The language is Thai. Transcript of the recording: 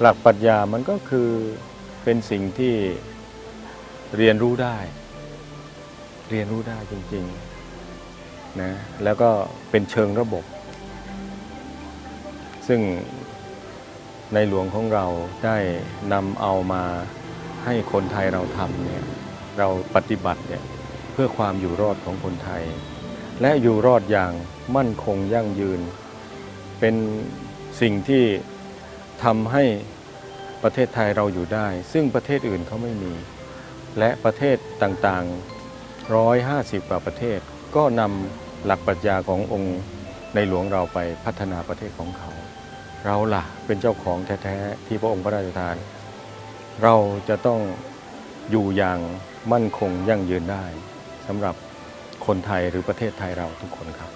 หลักปรัชญามันก็คือเป็นสิ่งที่เรียนรู้ได้ เรียนรู้ได้จริงๆนะแล้วก็เป็นเชิงระบบ ซึ่งในหลวงของเราได้นำเอามาให้คนไทยเราทำเนี่ยเราปฏิบัติเนี่ยเพื่อความอยู่รอดของคนไทย และอยู่รอดอย่างมั่นคงยั่งยืน เป็นสิ่งที่ ทำให้ประเทศไทยเราอยู่ได้ ซึ่งประเทศอื่นเขาไม่มี และประเทศต่างๆ 150 กว่าประเทศ ก็นำหลักปรัชญาขององค์ในหลวงเราไปพัฒนาประเทศของเขา เราล่ะเป็นเจ้าของแท้ๆที่พระองค์พระราชทาน เราจะต้องอยู่อย่างมั่นคงยั่งยืนได้สำหรับคนไทยหรือประเทศไทยเราทุกคนครับ